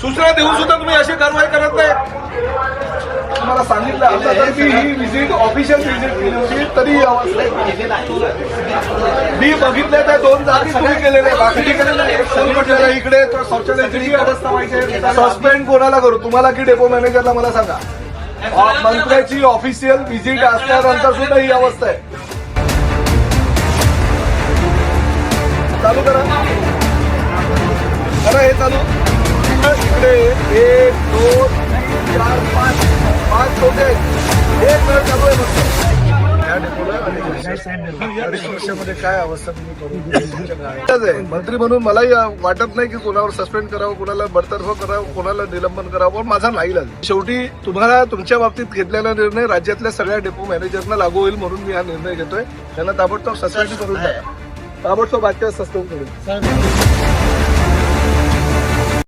सूचना देऊन सुद्धा तुम्ही अशी कारवाई करत नाही. तुम्हाला सांगितलं आता तर मी ही विजिट ऑफिशियल विजिट केली होती तरी ही अवस्था आहे. मी बघितले त्या दोन जागी तुम्ही केलेले बाकी ठिकाणी नाही. इकडे? तर शौचालयाची जी अवस्था माहिती सस्पेंड कोणाला करू? तुम्हाला की डेपो मॅनेजरला मला सांगा. मंत्र्याची ऑफिशियल व्हिजिट असल्यानंतर सुद्धा ही अवस्था आहे. चालू करा. हे चालू. इकडे एक दोन तीन चार पाच. पाच छोटे एक वेळ चालू आहे फक्त अडीच वर्षामध्ये काय अवस्था तुम्ही मंत्री म्हणून मलाही वाटत नाही की कोणावर सस्पेंड करावं कोणाला बडतर्फ करावं कोणाला निलंबन करावं पण माझा नाही लागला. शेवटी तुम्हाला तुमच्या बाबतीत घेतलेला निर्णय राज्यातल्या सगळ्या डेपो मॅनेजरना लागू होईल म्हणून मी हा निर्णय घेतोय. त्यांना ताबडतोब सस्पेंड करून टाका. ताबडतोब बातम्या सस्पेंड करून